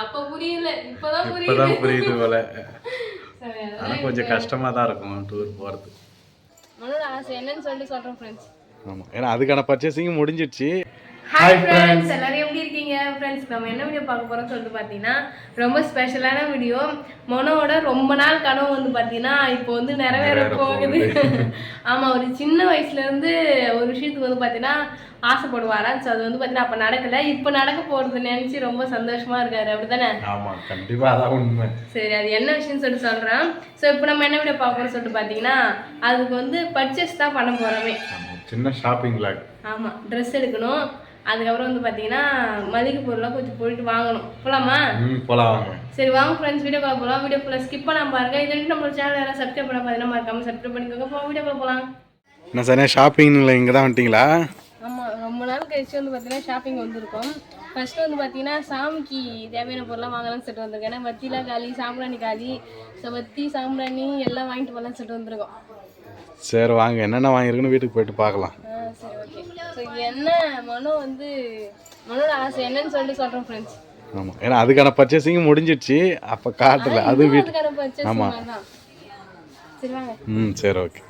அப்ப புரியல இப்பதான் புரியுது இப்பதான் புரியுது. போல. சரி, ஆனா கொஞ்சம் கஷ்டமா தான் இருக்கும் டூர் போறது. என்னன்னு சொல்லிட்டு சொல்றேன் ஃப்ரெண்ட்ஸ் ஆமா. ஏன்னா அதுக்கான பர்ச்சேசிங் முடிஞ்சிடுச்சு. ஹாய் ஃப்ரெண்ட்ஸ் எல்லாரும் எப்படி இருக்கீங்க? ஃப்ரெண்ட்ஸ் நம்ம என்ன வீடியோ பார்க்க போறோம்னு சொல்லிட்டு பார்த்தீங்கன்னா ரொம்ப ஸ்பெஷலான வீடியோ மொனோட ரொம்ப நாள் கனவு வந்து பார்த்தீங்கன்னா இப்போ வந்து நிறைவேற போகுது. ஆமா ஒரு சின்ன வயசுல இருந்து ஒரு விஷயத்துக்கு வந்து பார்த்தீங்கன்னா ஆசைப்படுவாரா ஸோ அது வந்து பார்த்தீங்கன்னா அப்போ நடக்கல. இப்போ நடக்க போறது நினைச்சு ரொம்ப சந்தோஷமா இருக்காரு. அப்படிதானே ஆமா கண்டிப்பா அதான் உண்மை. சரி அது என்ன விஷயம்னு சொல்லிட்டு சொல்றேன். ஸோ இப்போ நம்ம என்ன வீடியோ பார்க்கணும்னு சொல்லிட்டு பார்த்தீங்கன்னா அதுக்கு வந்து பர்ச்சேஸ் தான் பண்ண போறோமே. சின்ன ஷாப்பிங் லாக் ஆமாம் ட்ரெஸ் எடுக்கணும். அதுக்கப்புறம் வந்து பார்த்தீங்கன்னா மளிகை பொருளாக கொஞ்சம் போயிட்டு வாங்கணும். போகலாமா ம் போலாம். வாங்க சரி வாங்க ஃப்ரெண்ட்ஸ் வீடியோ கால் போகலாம் வீடியோ ஃபுல்லாக ஸ்கிப் பண்ணாம பாருங்க. இது வரைக்கும் நம்மளோட சேனல் யாராவது சப்ஸ்கிரைப் பண்ண பார்த்தீங்கன்னா மறக்காம சப்ஸ்கிரைப் பண்ணிக்கோங்க. போக வீடியோ கால் போகலாம் என்ன சரியா ஷாப்பிங்ல இங்கே தான் வந்துட்டீங்களா? ஆமாம் ரொம்ப நாள் கழிச்சு வந்து பார்த்தீங்கன்னா ஷாப்பிங் வந்திருக்கோம். ஃபர்ஸ்ட் வந்து பார்த்தீங்கன்னா சாமிக்கு தேவையான பொருளாக வாங்கலாம்னு சொல்லிட்டு வந்திருக்கேன் ஏன்னா வத்திலாம் காலி சாம்பிராணி காலி ஸோ வத்தி சாம்பிராணி எல்லாம் வாங்கிட்டு போகலாம்னு சொல்லிட்டு வந்திருக்கோம். சரி வாங்க. என்னென்ன வாங்கியிருக்குன்னு வீட்டுக்கு போயிட்டு பார்க்கலாம். சரி ஸோ என்ன மனோ வந்து மனோட ஆசை என்னன்னு சொல்லிட்டு சொல்கிறேன் ஃப்ரெண்ட்ஸ் ஆமா. ஏன்னா அதுக்கான பர்ச்சேசிங் முடிஞ்சிடுச்சு. அப்ப காட்டல அது வீட்டு வாங்க. ம் சரி ஓகே.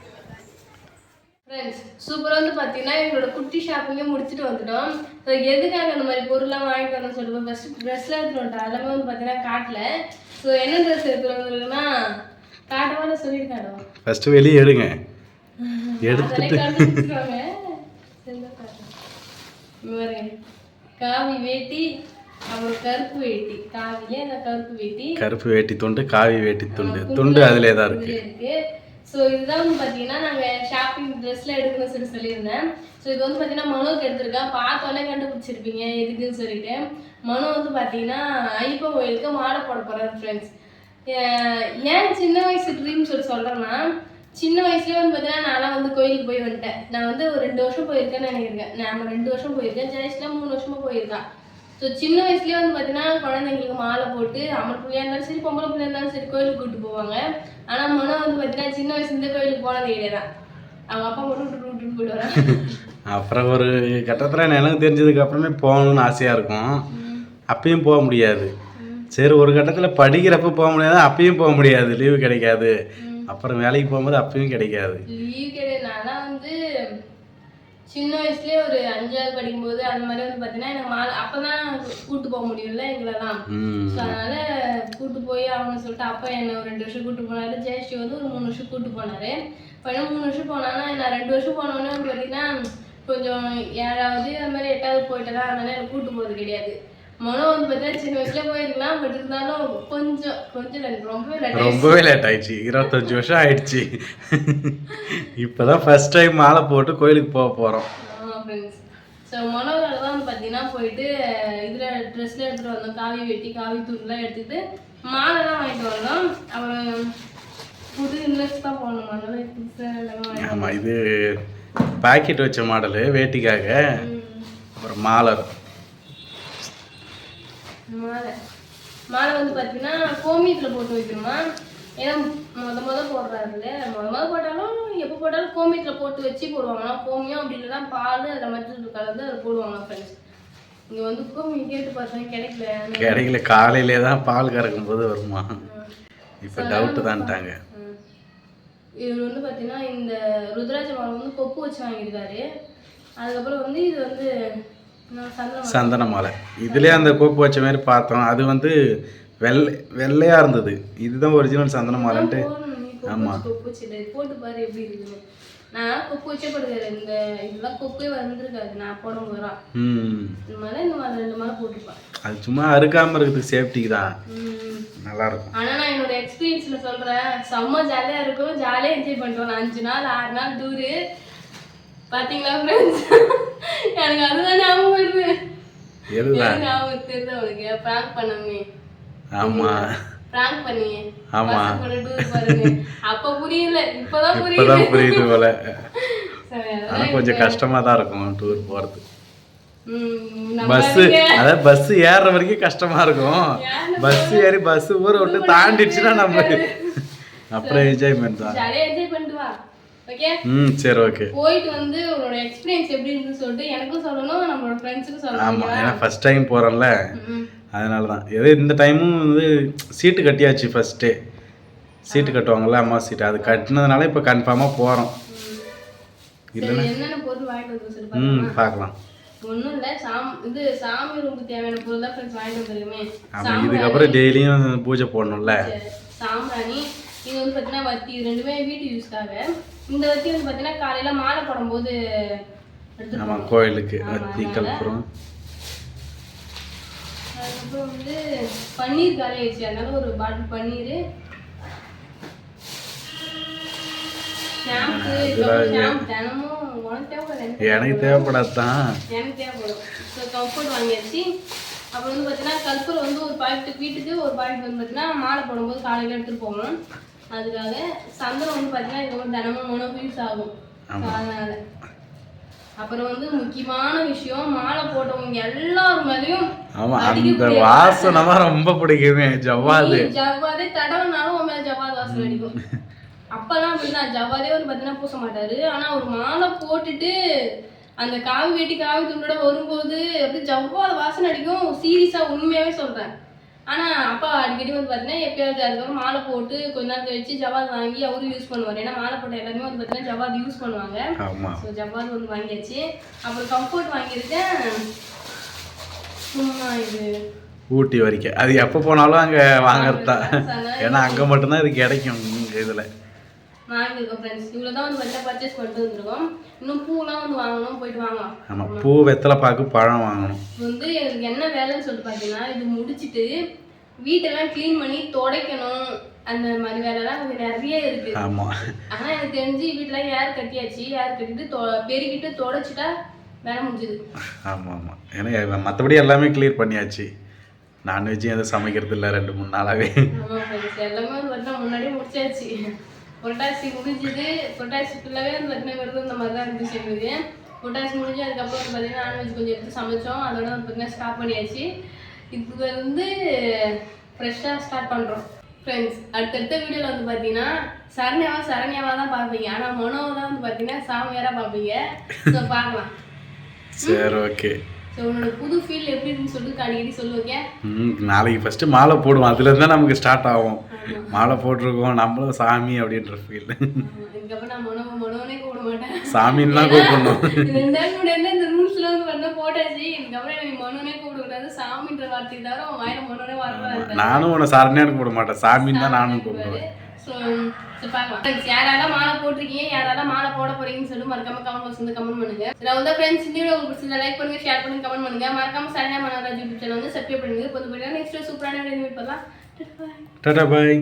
ஃப்ரெண்ட்ஸ் சூப்பராக வந்து பார்த்தீங்கன்னா எங்களோட குட்டி ஷாப்பிங்கே முடிச்சுட்டு வந்துட்டோம். ஸோ எதுக்காக அந்த மாதிரி பொருள்லாம் வாங்கிட்டு வரணும்னு சொல்லிட்டு ஃபஸ்ட்டு ட்ரெஸ்லாம் எடுத்துட்டு வந்துட்டோம். எல்லாமே வந்து பார்த்தீங்கன்னா காட்டல. ஸோ என்ன ட்ரெஸ் எடுத்துட்டு வந்திருக்குன்னா காட்டவாத சொல்லிட்டு காட்டுவோம். ஃபர்ஸ்ட் வெளியே எடுங்க. எடுத்து அதெல்லாம் கண்டுபிடிச்சிருவாங்க சரி, இதோ காட்டுறேன். இங்க பாருங்க. காவி வேட்டி அப்புறம் கருப்பு வேட்டி. காவிலே இந்த கருப்பு வேட்டி? கருப்பு வேட்டி துண்டு காவி வேட்டி துண்டு. துண்டு அதிலே தான் இருக்கு. ஸோ இதுதான் வந்து பார்த்தீங்கன்னா நாங்கள் ஷாப்பிங் ட்ரெஸ்ல எடுக்கணும்னு சொல்லி சொல்லியிருந்தேன். ஸோ இது வந்து பார்த்தீங்கன்னா மனோக்கு எடுத்திருக்கேன் பார்த்தோன்னே கண்டுபிடிச்சிருப்பீங்க எதுக்குன்னு சொல்லிட்டு. மனோ வந்து பார்த்தீங்கன்னா ஐப்போ கோயிலுக்கு மாலை போட போகிறாரு ஃப்ரெண்ட்ஸ் ஏன் சின்ன வயசு ட்ரீம் சொல்லி சொல்கிறேன்னா சின்ன வயசுலேயே வந்து பார்த்தீங்கன்னா நான்லாம் வந்து கோயிலுக்கு போய் வந்துட்டேன். நான் வந்து ஒரு ரெண்டு வருஷம் போயிருக்கேன்னு நினைக்கிறேன். நான் ரெண்டு வருஷம் போயிருக்கேன். ஜெயஸ்லாம் மூணு வருஷமா போயிருக்கேன் ஸோ சின்ன வயசுலயே வந்து பார்த்தீங்கன்னா குழந்தைங்களுக்கு மாலை போட்டு அம்மன் பிள்ளையா இருந்தாலும் சரி பொம்பளை பிள்ளையா இருந்தாலும் சரி கோயிலுக்கு கூப்பிட்டு போவாங்க. ஆனால் மனம் வந்து பார்த்தீங்கன்னா சின்ன வயசுலேருந்தே கோயிலுக்கு போனது கிடையாது அவங்க அப்பா மட்டும் விட்டுட்டு விட்டுட்டு போயிடுவாங்க அப்புறம் ஒரு கட்டத்தில் எனக்கு தெரிஞ்சதுக்கு அப்புறமே போகணும்னு ஆசையாக இருக்கும். அப்பயும் போக முடியாது. சரி ஒரு கட்டத்தில் படிக்கிறப்ப போக முடியாது? அப்பயும் போக முடியாது. லீவு கிடைக்காது. அப்புறம் வேலைக்கு போகும்போது அப்பயும் கிடைக்காது. லீவ் கிடையாது. நான்லாம் வந்து சின்ன வயசுலயே ஒரு அஞ்சாவது படிக்கும்போது அந்த மாதிரி வந்து பார்த்தீங்கன்னா எனக்கு மாலை அப்போ தான் கூட்டு போக முடியும்ல எங்களெல்லாம். ஸோ அதனால கூட்டு போய் அவங்க சொல்லிட்டு அப்பா என்ன ஒரு ரெண்டு வருஷம் கூட்டு போனாரு. ஜெயஸ்ரீ வந்து ஒரு மூணு வருஷம் கூட்டு போனாரு. பையன் மூணு வருஷம் போனானா நான் ரெண்டு வருஷம் போனோடனே வந்து பார்த்தீங்கன்னா கொஞ்சம் ஏழாவது அது மாதிரி எட்டாவது போயிட்டதா அதனால எனக்கு கூட்டு போகிறது கிடையாது. மனோ வந்து பார்த்தீங்கன்னா சின்ன வயசுல போயிருக்கலாம் பட் இருந்தாலும் கொஞ்சம் கொஞ்சம் ரொம்பவே லேட் ரொம்பவே லேட் ஆயிடுச்சு. இருபத்தஞ்சு வருஷம் ஆயிடுச்சு. இப்போதான் ஃபர்ஸ்ட் டைம் மாலை போட்டு கோயிலுக்கு போக போகிறோம் ஸோ மனோரால தான் பார்த்தீங்கன்னா போயிட்டு இதில் ட்ரெஸ்ல எடுத்துகிட்டு வந்தோம். காவி வெட்டி காவி துண்டுலாம் எடுத்துட்டு மாலைலாம் வாங்கிட்டு வந்தோம். அப்புறம் புது இன்வெஸ்ட் தான் போகணும் அதனால புதுசாக ஆமாம் இது பாக்கெட் வச்ச மாடலு வேட்டிக்காக. அப்புறம் மாலை. மாலை. மாலை வந்து பார்த்தீங்கன்னா கோமியத்தில் போட்டு வைக்கணுமா? ஏன்னா முத முத போடுறாருல்ல. முத முத போட்டாலும் எப்போ போட்டாலும் கோமியத்தில் போட்டு வச்சு போடுவாங்கன்னா கோமியம் அப்படி இல்லைன்னா பால் அதில் மட்டும் கலந்து அதை போடுவாங்க ஃப்ரெண்ட்ஸ் இங்கே வந்து கோமியம் கேட்டு பார்த்தேன் கிடைக்கல. கிடைக்கல. காலையிலே தான் பால் கறக்கும் போது வருமா இப்போ டவுட்டு தான்ட்டாங்க. இவர் வந்து பார்த்தீங்கன்னா இந்த ருத்ராஜ மாலை வந்து கொப்பு வச்சு வாங்கியிருக்காரு. அதுக்கப்புறம் வந்து இது வந்து சந்தன மாலை இதுலேயே அந்த கோப்பு வச்ச மாதிரி பார்த்தோம். அது வந்து வெள்ளை வெள்ளையாக இருந்தது. இதுதான் ஒரிஜினல் சந்தன மாலைன்ட்டு இதை போட்டு பாரு எப்படி இருக்குன்னு. நான் கொப்பு வச்சே போடுறாரு இந்த இதெல்லாம் கொப்பே வந்திருக்காது. நான் போடும் ம். இந்த மாதிரி இந்த மாதிரி ரெண்டு மாதிரி போட்டுப்பேன் அது சும்மா அறுக்காமல் இருக்கிறதுக்கு சேஃப்டிக்கு தான். ம். நல்லாயிருக்கும். ஆனா நான் என்னோட எக்ஸ்பீரியன்ஸ்ல சொல்றேன். செம்ம ஜாலியா இருக்கும். ஜாலியா என்ஜாய் வரலாம் அஞ்சு நாள் ஆறு நாள் டூரு பாத்தீங்களா ஃப்ரெண்ட்ஸ் எனக்கு அதுதான் ஞாபகம் வருது. எது ஞாபகம் தெரியுது உனக்கு? ப்ராங்க் பண்ணமே ப்ராங்க் ஆமா. பாருங்க. அப்ப புரியல. இப்பதான் புரியுது இப்போதான் புரியுது. போல. கொஞ்சம் கஷ்டமாக தான் இருக்கும் டூர் நம்ம பஸ்ஸு அதாவது பஸ் ஏறுற வரைக்கும் கஷ்டமா இருக்கும். பஸ் ஏறி பஸ் ஊரை விட்டு தாண்டிடுச்சுன்னா நம்ம அப்புறம் என்ஜாய்மெண்ட் தான். ஓகே ம் சரி ஓகே போயிட்டு வந்து உன்னோட எக்ஸ்பீரியன்ஸ் எப்படி இருந்துன்னு சொல்லிட்டு எனக்கும் சொல்லணும் நம்மளோட ஃப்ரெண்ட்ஸுக்கும் சொல்லணும் ஆமாம் ஏன்னா ஃபர்ஸ்ட் டைம் போகிறோம்ல. அதனால தான் ஏதோ இந்த டைமும் வந்து சீட்டு கட்டியாச்சு ஃபஸ்ட்டே சீட்டு கட்டுவாங்கல்ல அம்மா சீட்டு. அது கட்டினதுனால இப்போ கன்ஃபார்மாக போகிறோம் சொல்லி ம் பார்க்கலாம்? ஒன்றும் இல்லை சாமி இது சாமி ரூமுக்கு தேவையான பொருள் தான் ஃப்ரெண்ட்ஸ் வாங்கிட்டு வந்துருக்குமே. ஆமாம் இதுக்கப்புறம் டெய்லியும் பூஜை போடணும்ல. சாம்பிராணி இது வந்து பார்த்தீங்கன்னா வத்தி இது ரெண்டுமே வீட்டு யூஸ்க்காக இந்த வத்தி வந்து பார்த்தீங்கன்னா காலையில் மாலை போடும்போது ஆமாம் கோயிலுக்கு வத்தி கற்பூரம் அதுக்கப்புறம் வந்து பன்னீர் காலி ஆயிடுச்சு. அதனால ஒரு பாட்டில் பன்னீர். எனக்கு எனக்கு தேவைப்படாது. தான் எனக்கு தேவைப்படும். கம்ஃபர்ட் வாங்கியாச்சு. அப்புறம் வந்து பார்த்தீங்கன்னா கற்பூரம் வந்து ஒரு பாக்கெட் வீட்டுக்கு ஒரு பாக்கெட் வந்து பார்த்தீங்கன்னா மாலை போடும்போது காலையில் எடுத்துகிட்டு போகணும். அதுக்காக சந்தனம் வந்து பார்த்தீங்கன்னா இது வந்து தினமும் உணவு யூஸ் ஆகும். அதனால. அப்புறம் வந்து முக்கியமான விஷயம் மாலை போட்டவங்க எல்லார் மேலேயும் ஆமாம் அந்த வாசனை தான் ரொம்ப பிடிக்குமே ஜவ்வாது. ஜவ்வாதே தடவைனாலும் உன் மேல ஜவ்வாது வாசனை அடிக்கும். அப்பெல்லாம் அப்படிதான் ஜவ்வாதே வந்து பார்த்தீங்கன்னா பூச மாட்டாரு. ஆனா ஒரு மாலை போட்டுட்டு அந்த காவி வேட்டி காவி துண்டோட வரும்போது அப்படியே ஜவ்வாது வாசனை அடிக்கும். சீரியஸா உண்மையாவே சொல்றேன். ஆனா அப்பா அடிக்கடி வந்து பார்த்தீங்கன்னா எப்பயாவது அதுக்கப்புறம் மாலை போட்டு கொஞ்ச நாள் கழிச்சு ஜவ்வாது வாங்கி அவரும் யூஸ் பண்ணுவார். ஏன்னா மாலை போட்ட எல்லாருமே வந்து பார்த்தீங்கன்னா ஜவ்வாது யூஸ் பண்ணுவாங்க. ஸோ ஜவ்வாது வந்து வாங்கியாச்சு. அப்புறம் கம்ஃபர்ட் வாங்கியிருக்கேன். சும்மா இது. ஊட்டி வரைக்கும். அது எப்போ போனாலும் அங்கே வாங்குறது தான் ஏன்னா அங்கே மட்டும்தான் இது கிடைக்கும் இங்கே இதில். வாங்கியிருக்கோம் ஃப்ரெண்ட்ஸ் இவ்வளோ தான் வந்து பார்த்தா பர்ச்சேஸ் பண்ணிட்டு வந்திருக்கோம் இன்னும் பூலாம் வந்து வாங்கணும் போயிட்டு வாங்கலாம். ஆமாம் பூ வெத்தலை பாக்கு பழம் வாங்கணும். வந்து எனக்கு என்ன வேலைன்னு சொல்லிட்டு பார்த்தீங்கன்னா இது முடிச்சிட்டு வீட்டெல்லாம் க்ளீன் பண்ணி துடைக்கணும். அந்த மாதிரி வேலைலாம் நிறைய இருக்கு. ஆமாம் ஆனா எனக்கு தெரிஞ்சு வீட்டுல ஏர் கட்டியாச்சு ஏர் கட்டிட்டு பெருக்கிட்டு தொடச்சிட்டா வேலை முடிஞ்சுது. ஆமாம் ஆமாம் ஏன்னா மற்றபடி எல்லாமே கிளியர் பண்ணியாச்சு. நான்வெஜ்ஜும் எதுவும் சமைக்கிறது இல்லை ரெண்டு மூணு நாளாகவே எல்லாமே வந்து பார்த்தா முன்னாடியே முடிச்சாச்சு. புரட்டாசி முடிஞ்சது. புரட்டாசி ஃபுல்லாகவே அந்த பார்த்தீங்கன்னா விரதம் இந்த மாதிரி தான் இருந்துச்சு எங்களுக்கு புரட்டாசி முடிஞ்சு அதுக்கப்புறம் வந்து பார்த்தீங்கன்னா நான்வெஜ் கொஞ்சம் எடுத்து சமைச்சோம். அதோட வந்து பார்த்தீங்கன்னா ஸ்டாப் பண்ணியாச்சு. இப்போ வந்து ஃப்ரெஷ்ஷாக ஸ்டார்ட் பண்ணுறோம் ஃப்ரெண்ட்ஸ் அடுத்தடுத்த வீடியோவில் வந்து பார்த்தீங்கன்னா சரண்யாவாக சரண்யாவாக தான் பார்ப்பீங்க. ஆனால் மனோவை தான் வந்து பார்த்தீங்கன்னா சாமியாராக பார்ப்பீங்க. ஸோ பார்க்கலாம். சரி ஓகே ஸோ உன்னோட புது ஃபீல் எப்படி இருக்குன்னு சொல்லிட்டு அடிக்கடி சொல்லுவீங்க. ம் நாளைக்கு ஃபஸ்ட்டு மாலை போடுவோம். அதுலேருந்து தான் நமக்கு ஸ்டார்ட் ஆகும். மாலை போட்டிருக்கோம். நம்மளும் சாமி அப்படின்ற ஃபீல் இதுக்கப்புறம் நான் மனோ மனோனே கூப்பிட மாட்டேன். சாமின்னு தான் கூப்பிடணும் ரெண்டு நாள் முன்னாடி இந்த ரூல்ஸ்ல வந்து பண்ண போட்டாச்சு. இதுக்கப்புறம் எனக்கு மனோனே கூப்பிடக்கூடாது. சாமின்ற வார்த்தைக்கு தவிர அவன் வாயில மனோனே வரக்கூடாது. நானும் உன்னை சரணியான்னு கூப்பிட மாட்டேன். சாமின்னு தான் நானும் கூப்பிடுவேன். ஸோ யாரெல்லாம் மாலை போட்டிருக்கீங்க யாரெல்லாம் மாலை போட போறீங்கன்னு சொல்லி மறக்காம கமெண்ட் பாக்ஸ் வந்து கமெண்ட் பண்ணுங்க. சரி வந்து ஃப்ரெண்ட்ஸ் இந்த வீடியோ உங்களுக்கு பிடிச்சா லைக் பண்ணுங்க ஷேர் பண்ணுங்க கமெண்ட் பண்ணுங்க. மறக்காம சரண்யா மனோராஜ் யூடியூப் சேனல் வந்து சப்ஸ்கிரைப் பண்ணுங்க. இப்போ வந்து சூப்பரான வீடியோ மீட் பண்ணலாம். டாடா பாய்